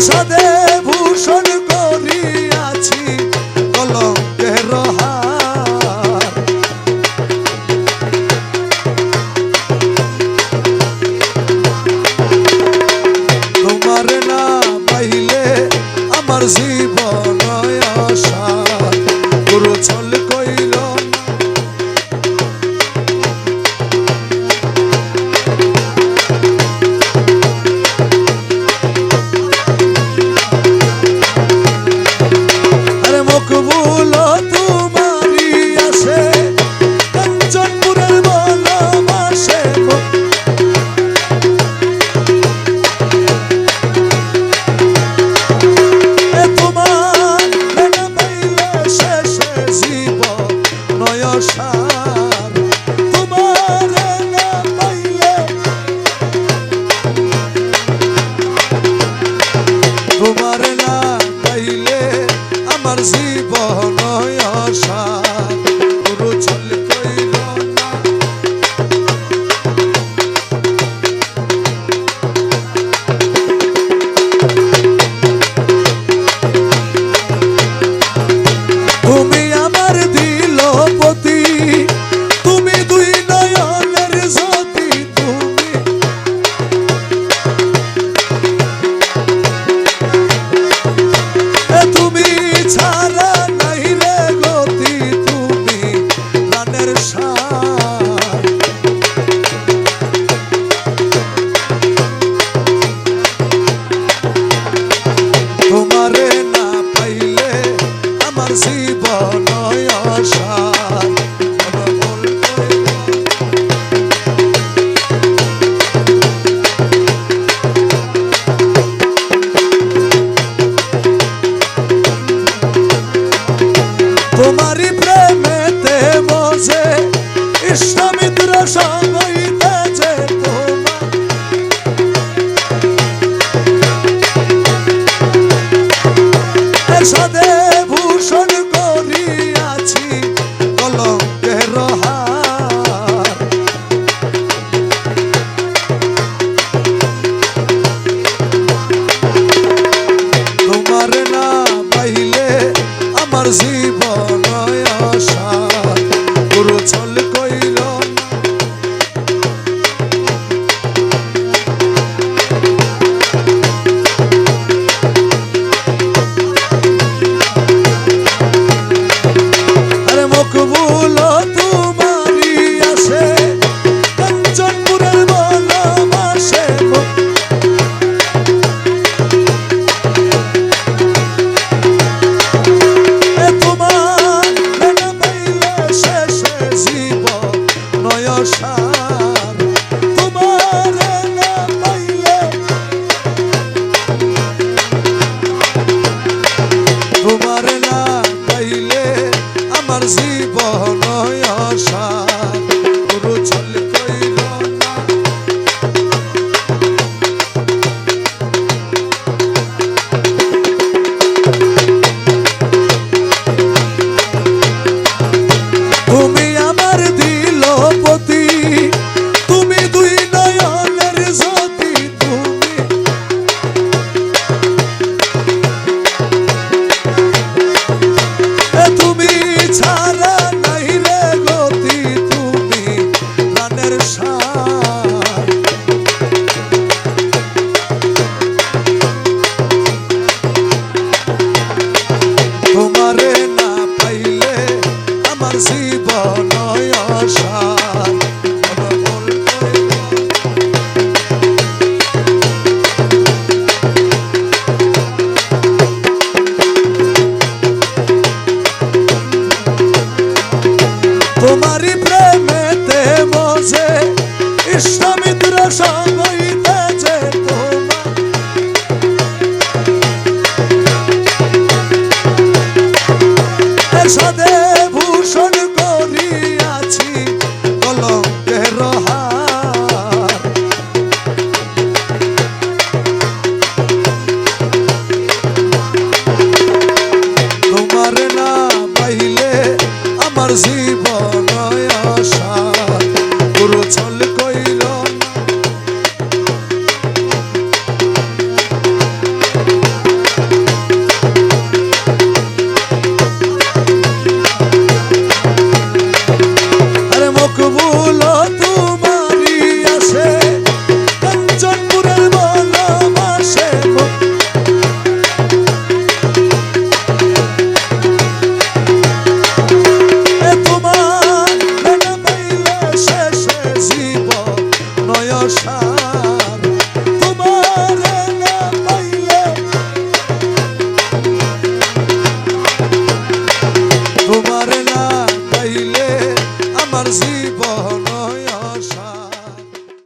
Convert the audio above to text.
সাধে ভূষণ করিয়াছি কলঙ্কের হার। তোমার না পাইলে আমার জীবন আশা। প্রেমেতে বসে ইসলামিতরা সবাই